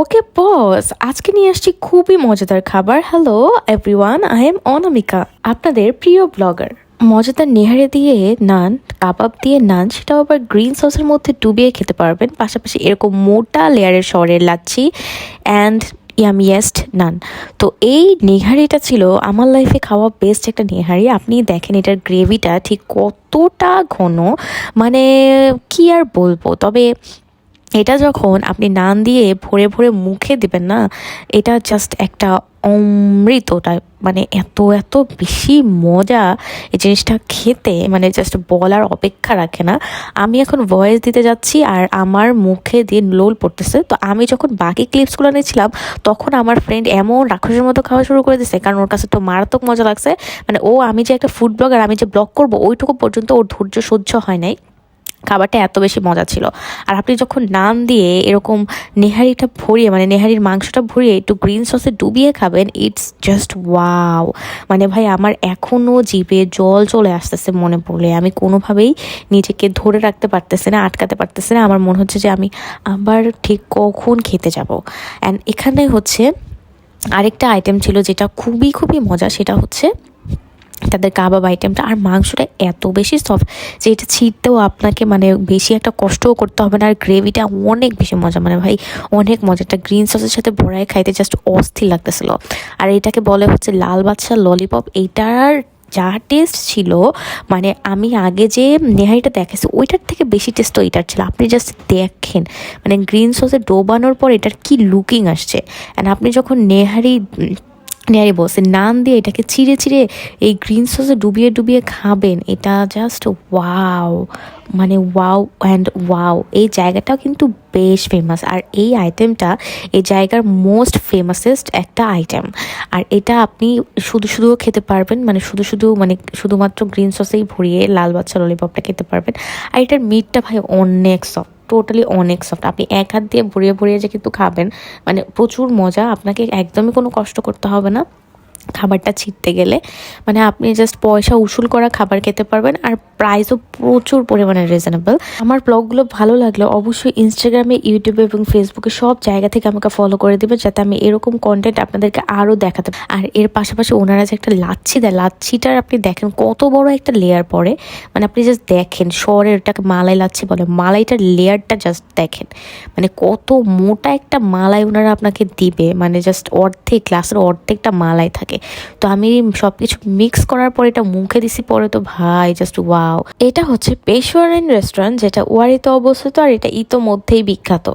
ওকে বস আজকে নিয়ে আসছি খুবই মজাদার খাবার। Hello everyone I am Anamika আপনাদের প্রিয় ব্লগার মজাদার নেহারে দিয়ে নান, কাবাব দিয়ে নান, সেটাও আবার গ্রিন সসের মধ্যে ডুবিয়ে খেতে পারবেন। পাশাপাশি এরকম মোটা লেয়ারের স্বরের লাচ্ছি অ্যান্ড ইয়ামিয়েস্ট নান। তো এই নেহারিটা ছিল আমার লাইফে খাওয়া বেস্ট একটা নেহারি। আপনি দেখেন এটার গ্রেভিটা ঠিক কতটা ঘন। মানে কি আর বলব? তবে এটা যখন আপনি নান দিয়ে ভরে ভরে মুখে দেবেন না, এটা জাস্ট একটা অমৃত টাইপ মানে এত এত বেশি মজা এই জিনিসটা খেতে মানে জাস্ট বলার অপেক্ষা রাখে না। আমি এখন ভয়েস দিতে যাচ্ছি আর আমার মুখে দিয়ে লোল পড়তেছে। তো আমি যখন বাকি ক্লিপসগুলো নিয়েছিলাম, তখন আমার ফ্রেন্ড এমন রাক্ষসের মতো খাওয়া শুরু করে দিছে, কারণ ওর কাছে তো মারাত্মক মজা লাগছে। মানে ও, আমি যে একটা ফুড ব্লগার আমি যে ব্লগ করব, ওইটুকু পর্যন্ত ওর ধৈর্য সহ্য হয় নাই। খাবারটা এত বেশি মজা ছিল। আর আপনি যখন নান দিয়ে এরকম নেহারিটা ভরিয়ে মানে নেহারির মাংসটা ভরিয়ে একটু গ্রিন সসে ডুবিয়ে খাবেন ইটস জাস্ট ওয়াও মানে ভাই, আমার এখনও জিভে জল চলে আসতেছে মনে পড়লে। আমি কোনোভাবেই নিজেকে ধরে রাখতে পারতেছি না, আটকাতে পারতেছি না। আমার মনে হচ্ছে যে আমি আবার ঠিক কখন খেতে যাব। অ্যান্ড এখানে হচ্ছে আরেকটা আইটেম ছিল যেটা খুবই খুবই মজা, সেটা হচ্ছে তাদের কাবাব আইটেমটা আর মাংসটা এত বেশি সফট যে এটা ছিঁড়তেও আপনাকে মানে বেশি একটা কষ্টও করতে হবে না। আর গ্রেভিটা অনেক বেশি মজা মানে ভাই অনেক মজা। একটা গ্রিন সসের সাথে ভরাই খাইতে জাস্ট অস্থির লাগতেছিল। আর এটাকে বলে হচ্ছে লাল বাচ্চা ললিপপ এইটার যা টেস্ট ছিল মানে আমি আগে যে নেহারিটা দেখেছি, ওইটার থেকে বেশি টেস্ট তো এটার ছিল। আপনি জাস্ট দেখেন মানে গ্রিন সসে ডোবানোর পর এটার কি লুকিং আসছে। অ্যান্ড আপনি যখন নেহারি নেয়ারি বলছে নান দিয়ে এটাকে ছিঁড়ে ছিঁড়ে এই গ্রিন সসে ডুবিয়ে ডুবিয়ে খাবেন, এটা জাস্ট ওয়াও মানে ওয়াও অ্যান্ড ওয়াও এই জায়গাটাও কিন্তু বেশ ফেমাস আর এই আইটেমটা এই জায়গার মোস্ট ফেমাসেস্ট একটা আইটেম আর এটা আপনি শুধু শুধুও খেতে পারবেন মানে শুধু শুধু মানে শুধুমাত্র গ্রিন সসেই ভরিয়ে লাল বাচ্চা ললিপপটা খেতে পারবেন, আর এটার মিটটা ভাই অনেক সফট টোটালি অনেক সফট আপনি এক হাত দিয়ে ভরিয়ে ভরিয়ে যে কিন্তু খাবেন মানে প্রচুর মজা, আপনাকে একদমই কোনো কষ্ট করতে হবে না। খাবারটা ছিটতে গেলে মানে আপনি জাস্ট পয়সা উসুল করা খাবার খেতে পারবেন আর প্রাইসও প্রচুর পরিমাণে রিজনেবল আমার ব্লগগুলো ভালো লাগলে অবশ্যই ইনস্টাগ্রামে ইউটিউবে এবং ফেসবুকে সব জায়গা থেকে আমাকে ফলো করে দেবেন, যাতে আমি এরকম কন্টেন্ট আপনাদেরকে আরও দেখাতে আর এর পাশাপাশি ওনারা যে একটা লাচ্ছি দেয়, লাচ্ছিটার আপনি দেখেন কত বড় একটা লেয়ার পরে মানে আপনি জাস্ট দেখেন, শহরের ওটাকে মালাই লাচ্ছি বলে, মালাইটার লেয়ারটা জাস্ট দেখেন। মানে কত মোটা একটা মালাই ওনারা আপনাকে দিবে মানে জাস্ট অর্ধেক গ্লাসের অর্ধেকটা মালাই থাকে তো আমি সবকিছু মিক্স করার পর এটা মুখে দিছি পরে তো ভাই জাস্ট ওয়াও এটা হচ্ছে পেশোয়ারেন রেস্টুরেন্ট যেটা ওয়ারিতে অবস্থিত আর এটা ইতোমধ্যেই বিখ্যাত।